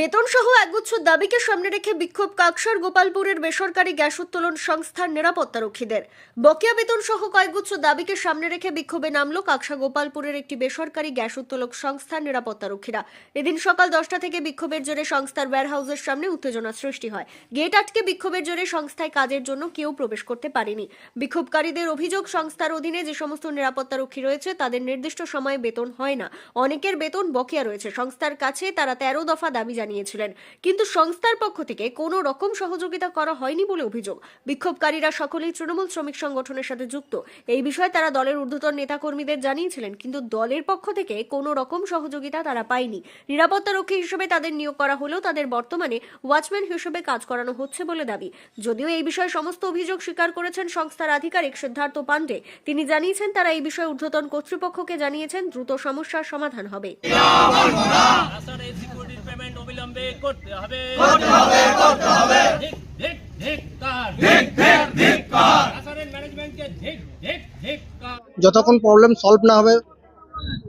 বেতন সহ একগুচ্ছ দাবিকে সামনে রেখে বিক্ষোভ কাকসার গোপালপুরের বেসরকারি গ্যাস উত্তোলন সংস্থার নিরাপত্তারক্ষীদের। বকেয়া বেতন সহ কয়েকগুচ্ছ দাবিকে সামনে রেখে বিক্ষোভে নামলো কাকসা গোপালপুরের একটি বেসরকারি গ্যাস উত্তোলক সংস্থার নিরাপত্তারক্ষীরা। এদিন সকাল দশটা থেকে বিক্ষোভের জোরে সংস্থার ওয়্যারহাউসের সামনে উত্তেজনা সৃষ্টি হয়। গেট আটকে বিক্ষোভের জোরে সংস্থায় কাজের জন্য কেউ প্রবেশ করতে পারেনি। বিক্ষোভকারীদের অভিযোগ, সংস্থার অধীনে যে সমস্ত নিরাপত্তারক্ষী রয়েছে তাদের নির্দিষ্ট সময়ে বেতন হয় না। অনেকের বেতন বকেয়া রয়েছে। সংস্থার কাছে তারা তেরো দফা দাবি জানিয়েছিলেন। কিন্তু সংস্থার পক্ষ থেকে কোনো রকম সহযোগিতা করা হয়নি বলে অভিযোগ। বিক্ষোভকারীরা সকলেই তৃণমূল শ্রমিক সংগঠনের সাথে যুক্ত। এই বিষয়ে তারা দলের ঊর্ধ্বতন নেতাকর্মীদের জানিয়েছিলেন, কিন্তু দলের পক্ষ থেকে কোনো রকম সহযোগিতা তারা পায়নি। নিরাপত্তারক্ষী হিসেবে তাদের নিয়োগ করা হলেও তাদের বর্তমানে ওয়াচম্যান হিসেবে কাজ করানো হচ্ছে বলে দাবি। যদিও এই বিষয়ে সমস্ত অভিযোগ স্বীকার করেছেন সংস্থার আধিকারিক সিদ্ধার্থ পাণ্ডে তিনি জানিয়েছেন, তারা এই বিষয়ে ঊর্ধ্বতন কর্তৃপক্ষকে জানিয়েছেন, দ্রুত সমস্যার সমাধান হবে। অবিলম্বে করতে হবে। ধিক ধিক ধিক কার। ধিক ধিক ধিক কার। আসারের ম্যানেজমেন্টকে ধিক ধিক ধিক কার। যতক্ষণ প্রবলেম সলভ না হবে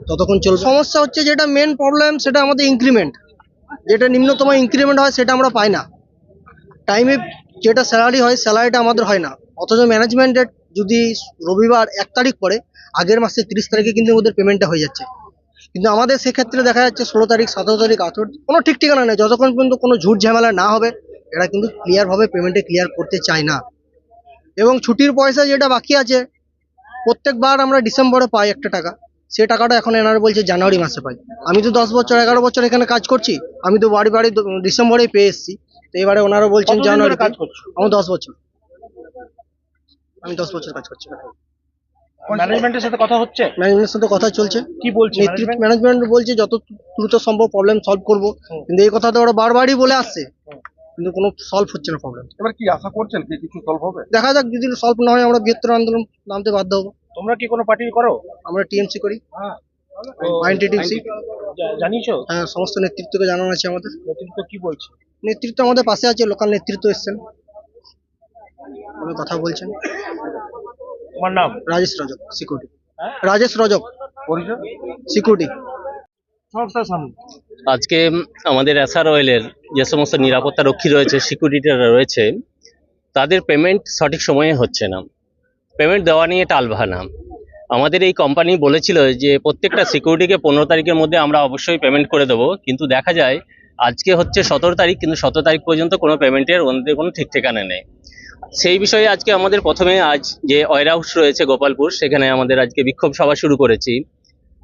ততক্ষণ চলবে। সমস্যা হচ্ছে যেটা মেন প্রবলেম সেটা আমাদের ইনক্রিমেন্ট যেটা নিম্নতম ইনক্রিমেন্ট হয় সেটা আমরা পাই না। টাইমে যেটা স্যালারি হয় স্যালারিটা আমাদের হয় না। অথচ ম্যানেজমেন্টের যদি রবিবার এক তারিখ পরে আগের মাসে তিরিশ তারিখে কিন্তু ওদের পেমেন্টটা হয়ে যাচ্ছে। কিন্তু আমাদের সেক্ষেত্রে দেখা যাচ্ছে ষোলো তারিখ সতেরো তারিখ আঠেরো কোনো ঠিক ঠিকানা নেই। যতক্ষণ পর্যন্ত কোনো ঝুট ঝামেলা না হবে এরা কিন্তু ক্লিয়ারভাবে পেমেন্টে ক্লিয়ার করতে চায় না। এবং ছুটির পয়সা যেটা বাকি আছে প্রত্যেকবার আমরা ডিসেম্বরে পাই একটা টাকা। সে টাকাটা এখন এনারা বলছে জানুয়ারি মাসে পাই। আমি তো দশ বছর এগারো বছর এখানে কাজ করছি আমি তো বাড়ি বাড়ি ডিসেম্বরেই পেয়ে এসেছি। তো এবারে ওনারা বলছেন জানুয়ারি কাজ করছি? আমার দশ বছর। আমি দশ বছর কাজ করছি। ম্যানেজমেন্টের সাথে কথা হচ্ছে? ম্যানেজমেন্টের সাথে কথা চলছে। কি বলছে নেতৃত্ব ম্যানেজমেন্ট বলছে যত দ্রুত সম্ভব প্রবলেম সলভ করব। কিন্তু এই কথা তো ওরা বারবারই বলে আসছে। কিন্তু কোনো সলভ হচ্ছে না প্রবলেম এবার কি আশা করছেন কি কিছু সলভ হবে? দেখা যাক যদি সলভ না হয় আমরা বৃহত্তর আন্দোলন নামতে বাধ্য হব। তোমরা কি কোনো পার্টি করো? আমরা টিএমসি করি। আইএনটিটিউসি জা- জানিয়েছো? হ্যাঁ সমস্ত নেতৃত্বকে জানানো আছে আমাদের। নেতৃত্ব কি বলছে? নেতৃত্ব আমাদের পাশে আছে লোকাল নেতৃত্ব এসছেন। কথা বলছেন। তোমার নাম? রাজেশ রজক সিকিউরিটি হ্যাঁ? রাজেশ রজক সিকিউরিটি আজকে আমাদের এসআর অয়েলের যে সমস্ত নিরাপত্তা রক্ষী রয়েছে সিকিউরিটিরা রয়েছে তাদের পেমেন্ট সঠিক সময়ে হচ্ছে না। পেমেন্ট দেওয়া নিয়ে টালবাহানা। আমাদের এই কোম্পানি বলেছিল যে প্রত্যেকটা সিকিউরিটিকে পনেরো তারিখের মধ্যে আমরা অবশ্যই পেমেন্ট করে দেবো কিন্তু দেখা যায় আজকে হচ্ছে সতেরো তারিখ কিন্তু সতেরো তারিখ পর্যন্ত কোনো পেমেন্টের ওনাদের কোনো ঠিক ঠিকানা নেই। সেই বিষয়ে আজকে আমাদের প্রথমে আজ যে হাউস রয়েছে গোপালপুর, সেখানে আমাদের আজকে বিক্ষোভ সভা শুরু করেছি।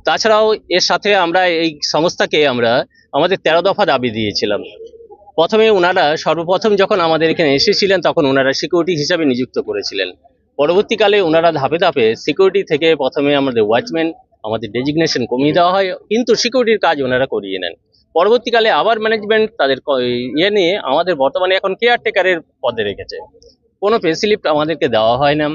তাছাড়াও এর সাথে আমরা এই সংস্থাকে আমরা আমাদের তেরো দফা দাবি দিয়েছিলাম। প্রথমে ওনারা সর্বপ্রথম যখন আমাদের এখানে এসেছিলেন, তখন ওনারা সিকিউরিটি হিসাবে নিযুক্ত করেছিলেন। পরবর্তীকালে ওনারা ধাপে ধাপে সিকিউরিটি থেকে প্রথমে আমাদের ওয়াচম্যান আমাদের ডেজিগনেশন কমিয়ে দেওয়া হয়, কিন্তু সিকিউরিটির কাজ ওনারা করিয়ে নেন। পরবর্তীকালে আবার ম্যানেজমেন্ট তাদের ইয়ে নিয়ে আমাদের বর্তমানে এখন কেয়ারটেকারের পদে রেখেছে। কোনো পে স্লিপ আমাদেরকে দেওয়া হয় না।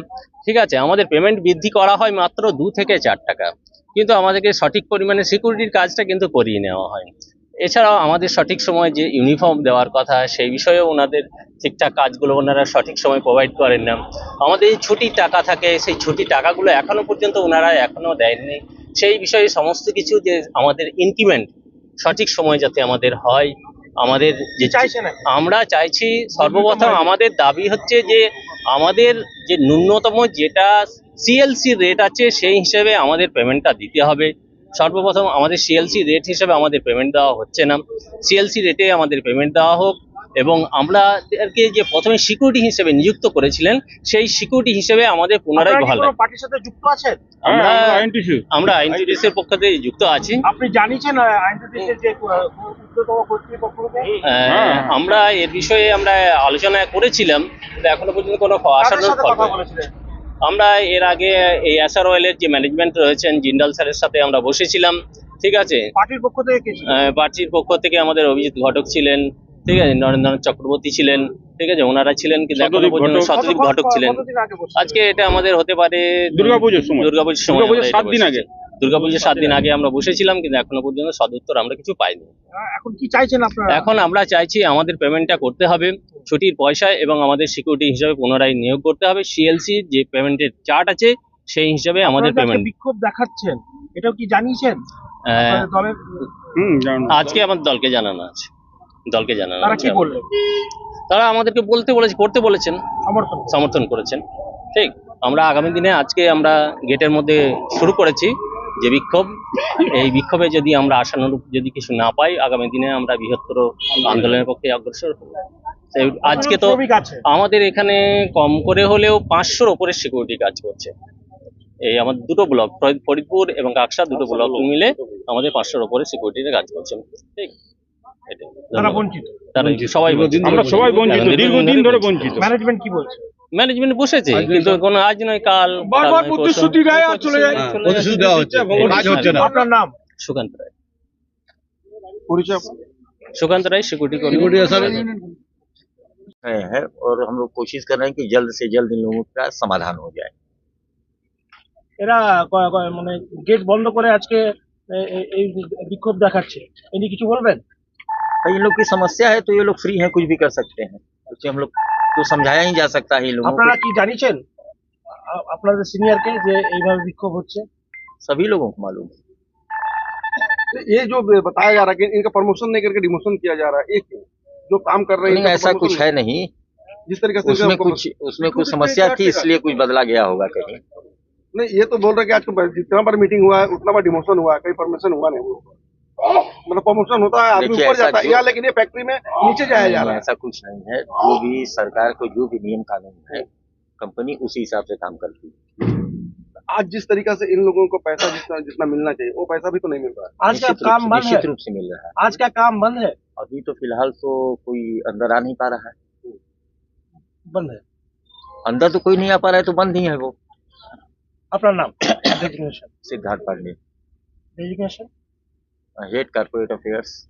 ঠিক আছে? আমাদের পেমেন্ট বৃদ্ধি করা হয় মাত্র দু থেকে চার টাকা। কিন্তু আমাদেরকে সঠিক পরিমাণে সিকিউরিটির কাজটা কিন্তু করিয়ে নেওয়া হয়। এছাড়াও আমাদের সঠিক সময় যে ইউনিফর্ম দেওয়ার কথা, সেই বিষয়েও ওনাদের ঠিকঠাক কাজগুলো ওনারা সঠিক সময় প্রোভাইড করেন না। আমাদের এই ছুটির টাকা থাকে, সেই ছুটির টাকাগুলো এখনও পর্যন্ত ওনারা এখনও দেয়নি সেই বিষয়ে সমস্ত কিছু যে আমাদের ইনক্রিমেন্ট সঠিক সময় যাতে আমাদের হয় আমাদের যে চাইছে না। আমরা চাইছি সর্বপ্রথম আমাদের দাবি হচ্ছে যে আমাদের যে ন্যূনতম যেটা সিএলসি রেট আছে সেই হিসেবে আমাদের পেমেন্টটা দিতে হবে। সর্বপ্রথম আমাদের সিএলসি রেট হিসেবে আমাদের পেমেন্ট দেওয়া হচ্ছে না। সিএলসি রেটে আমাদের পেমেন্ট দেওয়া হোক। এবং আমরাদেরকে যে প্রথমে সিকিউরিটি হিসেবে নিযুক্ত করেছিলেন সেই সিকিউরিটি হিসেবে আমাদের পুনরায় বহাল। পার্টির সাথে যুক্ত আছেন? আমরা আমরা আইনটিডিসির পক্ষ থেকে যুক্ত আছি। আপনি জানিয়েছেন আইনটিটির যে আহ, উচ্চতম কর্তৃপক্ষকে আহ, আমরা এর বিষয়ে আমরা আলোচনা করেছিলাম এখনও পর্যন্ত কোনো ফল। বলেছিলেন? আমরা এর আগে এই এসআর অয়েলের যে ম্যানেজমেন্ট রয়েছেন জিন্দাল স্যারের সাথে আমরা বসেছিলাম ঠিক আছে? পার্টির পক্ষ থেকে আহ, পার্টির পক্ষ থেকে আমাদের অভিজিৎ ঘটক ছিলেন ঠিক আছে নরেন্দ্রনাথ চক্রবর্তী ছিলেন ঠিক আছে ওনারা ছিলেন কিন্তু এখনও পর্যন্ত ঘটক। শতদীপ ঘটক ছিলেন? আজকে এটা আমাদের হতে পারে দুর্গাপুজোর সময়। দুর্গাপুজোর সময় সাত দিন আগে। দুর্গাপুজোর সাত দিন আগে আমরা বসেছিলাম কিন্তু এখনও পর্যন্ত সদুত্তর আমরা কিছু পাইনি। এখন কি চাইছেন আপনারা? এখন আমরা চাইছি আমাদের পেমেন্টটা করতে হবে ছুটির পয়সা এবং আমাদের সিকিউরিটি হিসাবে পুনরায় নিয়োগ করতে হবে। সিএলসি যে পেমেন্টের চার্ট আছে সেই হিসাবে আমাদের পেমেন্ট বিক্ষোভ দেখাচ্ছেন। এটাও কি জানিয়েছেন? আপনাদের দলের হুম জানো আজকে আমার দলকে জানানো আছে। দলকে জানানো তারা কি বললেন তারা আমাদেরকে বলতে বলেছে করতে বলেছেন সমর্থন সমর্থন করেছেন। ঠিক আমরা আগামী দিনে আজকে আমরা গেটের মধ্যে শুরু করেছি যে বিক্ষোভ। এই বিক্ষোভে যদি আমরা আশানুরূপ যদি কিছু না পাই আগামী দিনে আমরা বৃহত্তর আন্দোলনের পক্ষে অগ্রসর হব। আজকে তো আমাদের এখানে কম করে হলেও পাঁচশোর ওপরে সিকিউরিটি কাজ করছে। এই আমাদের দুটো ব্লক ফরিদপুর এবং কাকসা দুটো ব্লক মিলে আমাদের পাঁচশোর ওপরে সিকিউরিটিতে কাজ করছে। ঠিক। তারা ধন্যবাদ। বঞ্চিত তারা সবাই বঞ্চিত। আমরা সবাই বঞ্চিত এখন দীর্ঘদিন ধরে বঞ্চিত ম্যানেজমেন্ট কি বলছে ম্যানেজমেন্ট বসেছে কিন্তু কোনো আজ নয় কাল বারবার কাল নয় পরশু। প্রতিশ্রুতি দেয় আর চলে যায়। চলে প্রতিশ্রুতি দেওয়া হচ্ছে কাজ হচ্ছে না আপনার নাম সুকান্ত রায় পরিচয় সুকান্ত রায় সিকিউরিটি কর্মী সিকিউরিটি স্যার रहे हैं और हम लोग कोशिश कर रहे हैं कि जल्द से जल्द इन लोगों का समाधान हो जाए এরা ক- ক- মানে গেট বন্ধ করে আজকে এ- এ- এই বিক্ষোভ দেখাচ্ছে ইনি কিছু বলবেন भाई इन लोग की समस्या है तो ये लोग फ्री हैं कुछ भी कर सकते हैं उससे हम लोग तो समझाया ही जा सकता है इन लोगों আপনারা को কি জানিয়েছেন আ- আপনাদের সিনিয়রকে যে এইভাবে বিক্ষোভ হচ্ছে सभी लोगों को मालूम है ये जो बताया जा रहा है कि इनका प्रमोशन नहीं करके डिमोशन किया जा रहा है एक जो काम कर रहे हैं नहीं इनका ऐसा promotion कुछ है नहीं जिस तरीके से उसमें इनका कुछ उसमें कुछ समस्या थी इसलिए कुछ बदला गया होगा कहीं नहीं ये तो बोल रहे हैं कि आज का जितना बार मीटिंग हुआ है उतना बार डिमोशन हुआ है कहीं परमिशन हुआ नहीं मतलब प्रमोशन होता है आदमी ऊपर जाता है। या लेकिन ये फैक्ट्री में नीचे जाया जा रहा है। ऐसा कुछ नहीं है। जो भी सरकार को जो भी नियम कानून है कंपनी उसी हिसाब से काम करती है। आज जिस तरीका से इन लोगों को पैसा जितना जितना मिलना चाहिए वो पैसा भी तो नहीं मिल रहा है। आज का काम बंद निश्चित रूप से मिल रहा है। आज का काम बंद है। अभी तो फ़िलहाल तो कोई अंदर आ नहीं पा रहा है। बंद है। अंदर तो कोई नहीं आ पा रहा है तो बंद ही है वो। अपना नाम Siddharth Pandey. Designation hate corporate affairs.